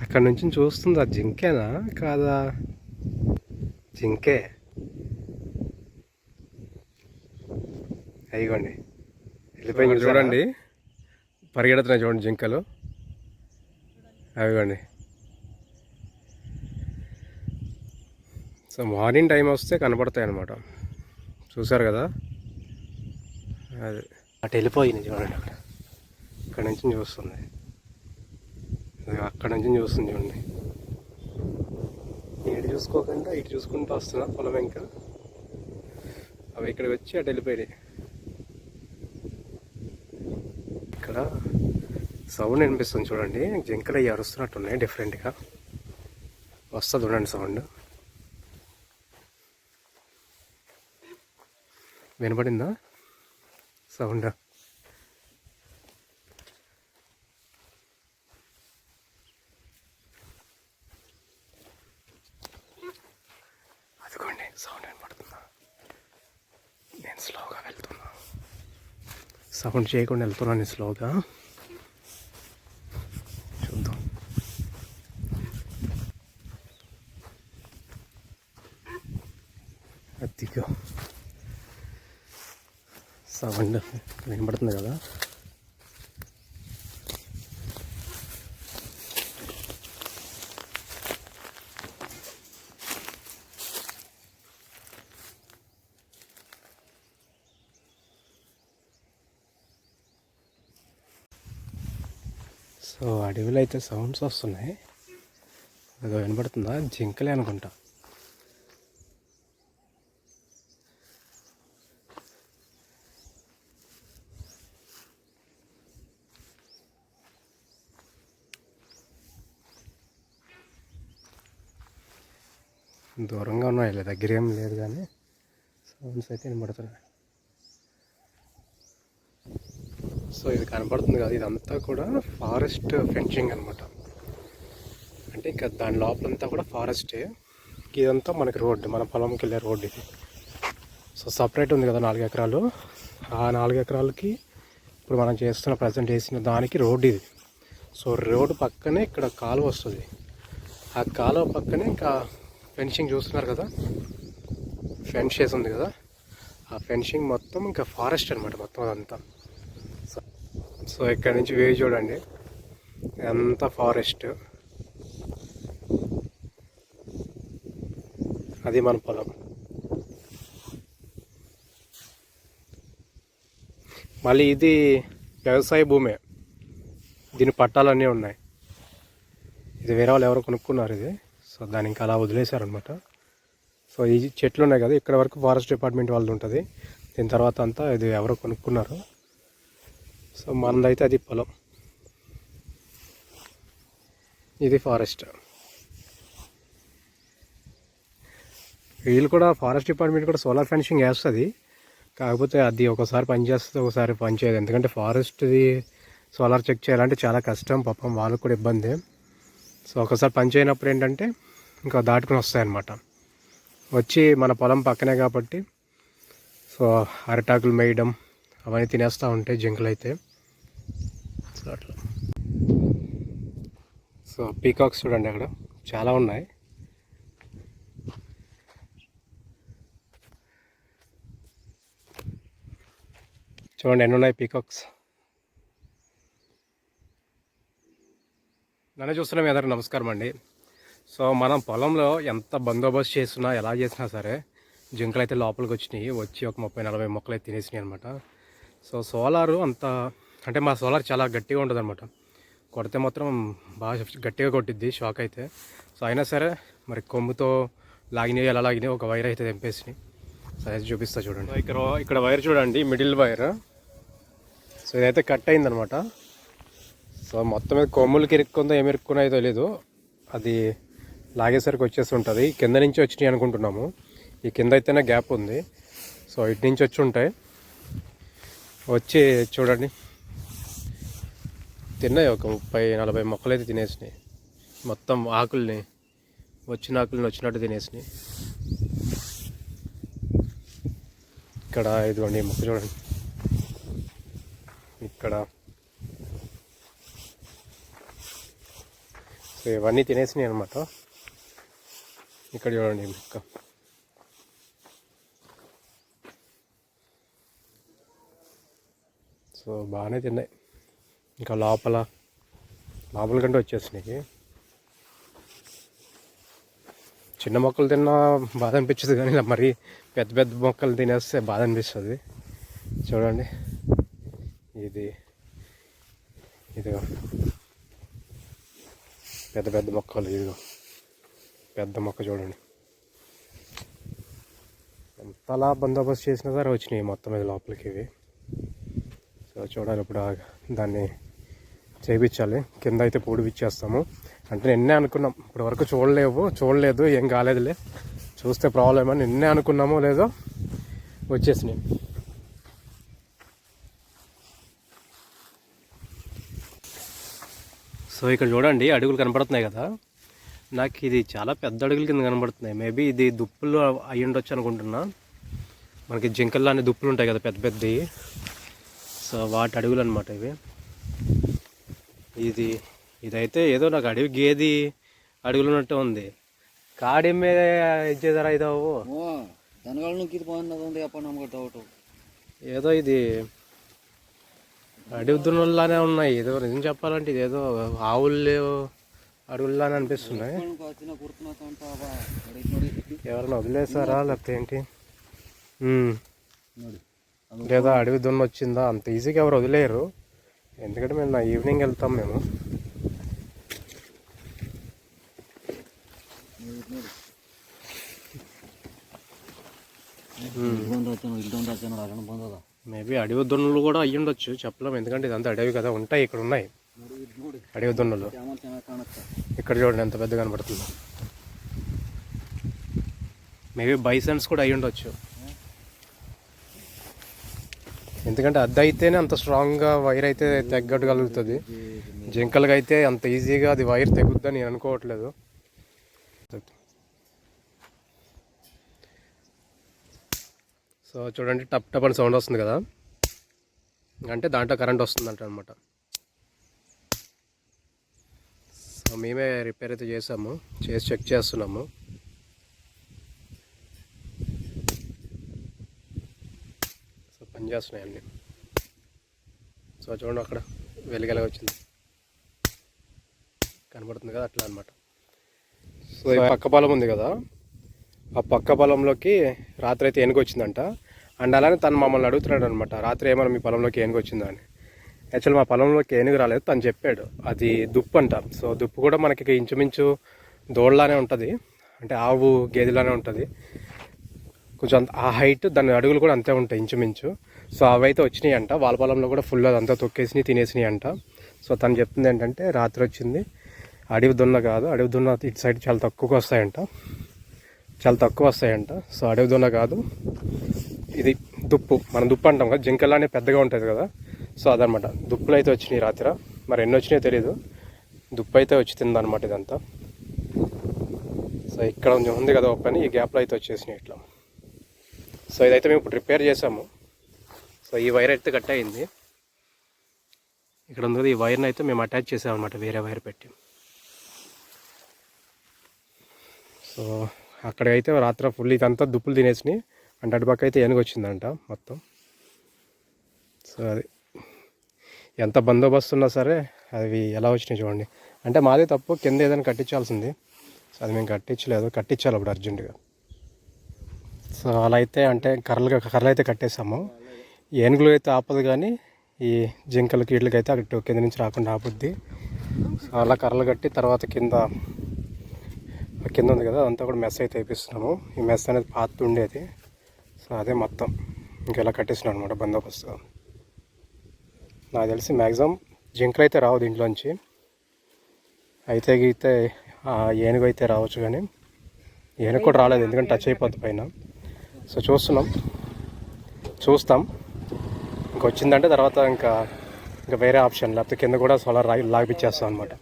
అక్కడ నుంచి చూస్తుంది అది జింకేనా? కాదా? జింకే. అయ్యిగోండి వెళ్ళిపోయి చూడండి. పరిగెడుతున్నాయి చూడండి జింకలు. అవిగోండి సో మార్నింగ్ టైం వస్తే కనపడతాయి అన్నమాట చూసారు కదా? అది. అటు వెళ్ళిపోయింది చూడండి అక్కడ. ఇక్కడ నుంచి చూస్తుంది. అక్కడ నుంచి చూస్తుంది చూడండి. ఇటు చూసుకోకుండా ఇటు చూసుకుంటూ వస్తున్నా పొలం ఇంకా. అవి ఇక్కడికి వచ్చి అటు వెళ్ళిపోయాయి ఇక్కడ సౌండ్ వినిపిస్తుంది చూడండి. జింకలు అవి అరుస్తున్నట్టున్నాయి డిఫరెంట్గా వస్తుంది చూడండి సౌండ్. వినపడిందా? సౌండ్ అదిగోండి సౌండ్ వినపడుతుందా నేను స్లోగా వెళ్తున్నా సౌండ్ చేయకుండా వెళ్తున్నాను స్లోగా. చూద్దాం. అతిగా సౌండ్ వినపడుతుంది కదా? సో అడవిలో అయితే సౌండ్స్ వస్తున్నాయి. అది వినపడుతుందా జింకలే అనుకుంటా. దూరంగా ఉన్నాయి దగ్గర ఏం లేదు కానీ సౌండ్స్ అయితే వినపడుతున్నాయి సో ఇది కనపడుతుంది కదా ఇదంతా కూడా ఫారెస్ట్ ఫెన్సింగ్ అనమాట అంటే ఇంకా దాని లోపలంతా కూడా ఫారెస్టే ఇదంతా మనకి రోడ్డు మన పొలంకి వెళ్ళే రోడ్డు ఇది. సో సపరేట్ ఉంది కదా నాలుగు ఎకరాలు. ఆ నాలుగు ఎకరాలకి ఇప్పుడు మనం చేస్తున్న ప్రజెంట్ చేసిన దానికి రోడ్డు ఇది. సో రోడ్డు పక్కనే ఇక్కడ కాలువ వస్తుంది. ఆ కాలువ పక్కనే ఇంకా ఫెన్సింగ్ చూస్తున్నారు కదా? ఫెన్స్ చేసి ఉంది కదా. ఆ ఫెన్సింగ్ మొత్తం ఇంకా ఫారెస్ట్ అనమాట మొత్తం అదంతా. సో ఇక్కడ నుంచి వేవ్ చూడండి. ఎంత ఫారెస్ట్. అది మన పొలం. మళ్ళీ ఇది వ్యవసాయ భూమే. దీని పట్టాలన్నీ ఉన్నాయి. ఇది వేరే వాళ్ళు ఎవరో కొనుక్కున్నారు ఇది. సో దాన్ని ఇంకా అలా వదిలేశారనమాట సో ఈ చెట్లు ఉన్నాయి కదా ఇక్కడ వరకు ఫారెస్ట్ డిపార్ట్మెంట్ వాళ్ళది ఉంటుంది. దీని తర్వాత అంతా ఇది ఎవరో కొనుక్కున్నారు. సో మనదైతే అది పొలం. ఇది ఫారెస్ట్. వీళ్ళు కూడా ఫారెస్ట్ డిపార్ట్మెంట్ కూడా సోలార్ ఫెన్సింగ్ వేస్తుంది. కాకపోతే అది ఒకసారి పనిచేస్తుంది ఒకసారి పనిచేయదు. ఎందుకంటే ఫారెస్ట్ది సోలార్ చెక్ చేయాలంటే చాలా కష్టం పాపం వాళ్ళకు కూడా ఇబ్బంది. సో ఒకసారి పని చేయనప్పుడు ఏంటంటే ఇంకా దాటుకుని వస్తాయన్నమాట. వచ్చి మన పొలం పక్కనే కాబట్టి సో అరిటాకులు మేయడం అవన్నీ తినేస్తూ ఉంటాయి జింకలు అయితే సో అట్లా. సో పీకాక్స్ చూడండి అక్కడ. చాలా ఉన్నాయి. చూడండి ఎన్ని ఉన్నాయి పీకాక్స్. నన్ను చూస్తున్నాం మీ నమస్కారం అండి. సో మనం పొలంలో ఎంత బందోబస్తు చేసినా ఎలా చేసినా సరే జింకలు అయితే లోపలికి వచ్చినాయి. వచ్చి ఒక ముప్పై నలభై మొక్కలు అయితే తినేసినాయి అనమాట సో సోలారు అంత అంటే మా సోలార్ చాలా గట్టిగా ఉంటుంది అనమాట కొడితే మాత్రం బాగా గట్టిగా కొట్టిద్ది షాక్ అయితే. సో అయినా సరే మరి కొమ్ముతో లాగినాయి ఎలా లాగినాయి ఒక వైర్ అయితే తెంపేసినాయి సైజ్ చూపిస్తా చూడండి. ఇక్కడ ఇక్కడ వైర్ చూడండి మిడిల్ వైర్. సో ఇదైతే కట్ అయిందనమాట సో మొత్తం మీద కొమ్ములకి ఇరుక్కుందో ఏమి ఇరుక్కున్నాయో తెలియదు అది లాగేసరికి వచ్చేసి ఉంటుంది కింద నుంచి వచ్చినాయి అనుకుంటున్నాము. ఈ కింద అయితేనే గ్యాప్ ఉంది. సో ఇటు నుంచి వచ్చి ఉంటాయి. వచ్చి చూడండి. తిన్నాయి ఒక ముప్పై నలభై మొక్కలు అయితే తినేసినాయి. మొత్తం ఆకుల్ని వచ్చిన ఆకుల్ని వచ్చినట్టు తినేసినాయి. ఇక్కడ ఇదిగోండి మొక్క చూడండి. ఇక్కడ. ఇవన్నీ తినేసినాయి అనమాట ఇక్కడ చూడండి మొక్క. సో బాగానే తిన్నాయి. ఇంకా లోపల లోపల కంటే వచ్చేసినాయి చిన్న మొక్కలు తిన్నా బాధ అనిపించదు కానీ ఇలా మరి పెద్ద పెద్ద మొక్కలు తినేస్తే బాధ అనిపిస్తుంది. చూడండి. ఇది ఇదిగో. పెద్ద పెద్ద మొక్కలు ఇదిగో. పెద్ద మొక్క చూడండి. ఎంతలా బందోబస్తు చేసినా సరే వచ్చినాయి మొత్తం ఇది లోపలికి ఇవి. సో చూడాలి ఇప్పుడు దాన్ని చేయించాలి కింద అయితే పూడిపిచ్చేస్తాము అంటే నిన్నే అనుకున్నాం. ఇప్పటి వరకు చూడలేవు. చూడలేదు. ఏం కాలేదులే. చూస్తే ప్రాబ్లమ్? అని నిన్నే అనుకున్నామో లేదో వచ్చేసినాయి. సో ఇక్కడ చూడండి అడుగులు కనపడుతున్నాయి కదా. నాకు ఇది చాలా పెద్ద అడుగుల కింద కనబడుతున్నాయి మేబీ ఇది దుప్పులు అయ్యి ఉండొచ్చు అనుకుంటున్నా. మనకి జింకల్లో అనే దుప్పులు ఉంటాయి కదా పెద్ద పెద్దవి. సో వాటి అడుగులు అనమాట ఇవి. ఇది ఇదైతే ఏదో నాకు అడవి గేది అడుగులు ఉన్నట్టు ఉంది. కాడి మీద ఇచ్చేదారా ఇదో ఏదో ఇది అడవి దున్నుల్లానే ఉన్నాయి. ఏదో నిజం చెప్పాలంటే ఇది ఏదో ఆవులు అడుగుల్లానే అనిపిస్తున్నాయి ఎవరైనా వదిలేసారా లేకపోతే ఏంటి? లేదా అడవి దున్న వచ్చిందా? అంత ఈజీగా ఎవరు వదిలేరు. ఎందుకంటే మేము నా ఈవినింగ్ వెళ్తాం మేము. Hmm. మేబీ అడవి దున్నులు కూడా అయ్యి ఉండొచ్చు చెప్పలేము ఎందుకంటే ఇదంతా అడవి కదా ఉంటాయి ఇక్కడ ఉన్నాయి. అడవి దున్నులు. ఇక్కడ చూడండి ఎంత పెద్ద కనబడుతుందో మేబీ బైసన్స్ కూడా అయ్యి ఉండొచ్చు. ఎందుకంటే అద్దె అయితేనే అంత స్ట్రాంగ్గా వైర్ అయితే తెగ్గట్టుగలుగుతుంది. జింకలకి అయితే అంత ఈజీగా అది వైర్ తెగుద్దని నేను అనుకోవట్లేదు. సో చూడండి టప్ టప్ అని సౌండ్ వస్తుంది కదా? అంటే దాంట్లో కరెంట్ వస్తుందంట అనమాట సో మేమే రిపేర్ అయితే చేసాము చేసి చెక్ చేస్తున్నాము. పనిచేస్తున్నాయి పని చేస్తున్నాయి అన్నీ సో చూడండి అక్కడ వెలుగెలగ వచ్చింది. కనబడుతుంది కదా అట్లా అనమాట సో ఈ పక్క పొలం ఉంది కదా ఆ పక్క పొలంలోకి రాత్రి అయితే ఏనుగు వచ్చిందంట. అండ్ అలానే తను మమ్మల్ని అడుగుతున్నాడు అనమాట రాత్రి ఏమైనా మీ పొలంలోకి ఏనుగు అని. యాక్చువల్ మా పొలంలోకి ఏనుగు రాలేదు తను చెప్పాడు. అది దుప్పు అంట. సో దుప్పు కూడా మనకి ఇంచుమించు దోళ్ళలానే ఉంటుంది. అంటే ఆవు గేదెలానే ఉంటుంది. కొంచెం ఆ హైట్ దాని అడుగులు కూడా అంతే ఉంటాయి ఇంచుమించు. సో అవైతే వచ్చినాయి అంట వాళ్ళ పొలంలో కూడా ఫుల్ అదంతా తొక్కేసినాయి తినేసినాయి అంట. సో తను చెప్తుంది ఏంటంటే రాత్రి వచ్చింది. అడవి దున్న కాదు అడవి దున్న ఇటు సైడ్ చాలా తక్కువగా వస్తాయంట. చాలా తక్కువ వస్తాయంట. సో అడవి దున్న కాదు. ఇది దుప్పు. మనం దుప్పు అంటాం కదా జింకలానే పెద్దగా ఉంటుంది కదా. సో అదనమాట. దుప్పులు అయితే వచ్చినాయి రాత్రి. మరి ఎన్ని వచ్చినాయో తెలియదు దుప్పు అయితే వచ్చి తిందనమాట ఇదంతా. సో ఇక్కడ కొంచెం ఉంది కదా ఓపెన్. ఈ గ్యాప్లో అయితే వచ్చేసినాయి ఇట్లా. సో ఇదైతే మేము ఇప్పుడు రిపేర్ చేసాము. సో ఈ వైర్ అయితే కట్ అయింది. ఇక్కడ ఉంది ఈ వైర్ని అయితే మేము అటాచ్ చేసామన్నమాట వేరే వైర్ పెట్టి. సో అక్కడికైతే రాత్ర రాత్రి ఫుల్ ఇదంతా దుప్పులు తినేసినాయి. అంటే అటుపక్క అయితే ఏనుగు వచ్చిందంట మొత్తం. సో అది ఎంత బందోబస్తు ఉన్నా సరే అవి ఎలా వచ్చినాయి చూడండి. అంటే మాదే తప్పు కింద ఏదైనా కట్టించాల్సింది. సో అది మేము కట్టించలేదు కట్టించాలి అప్పుడు అర్జెంటుగా. సో అలా అయితే అంటే కర్రలు కర్రలు అయితే కట్టేసాము ఏనుగులు అయితే ఆపదు కానీ ఈ జింకలకి వీటికి అయితే అక్కడ కింద నుంచి రాకుండా ఆపుద్ది. అలా కర్రలు కట్టి తర్వాత కింద కింద ఉంది కదా అదంతా కూడా మెస్ అయితే వేపిస్తున్నాము. ఈ మెస్ అనేది పాత ఉండేది సో అదే మొత్తం. ఇంకెలా కట్టేస్తున్నాను అనమాట బందోబస్తు. నాకు తెలిసి మ్యాక్సిమం జింకలు అయితే రావు దీంట్లోంచి. అయితే గీతే ఏనుగు అయితే రావచ్చు కానీ ఏనుగు కూడా రాలేదు ఎందుకంటే టచ్ అయిపోద్ది పైన. సో చూస్తున్నాం. చూస్తాం. ఇంక వచ్చిందంటే తర్వాత ఇంకా ఇంకా వేరే ఆప్షన్ లేకపోతే కింద కూడా సోలార్ రా లాగిపించేస్తాం అనమాట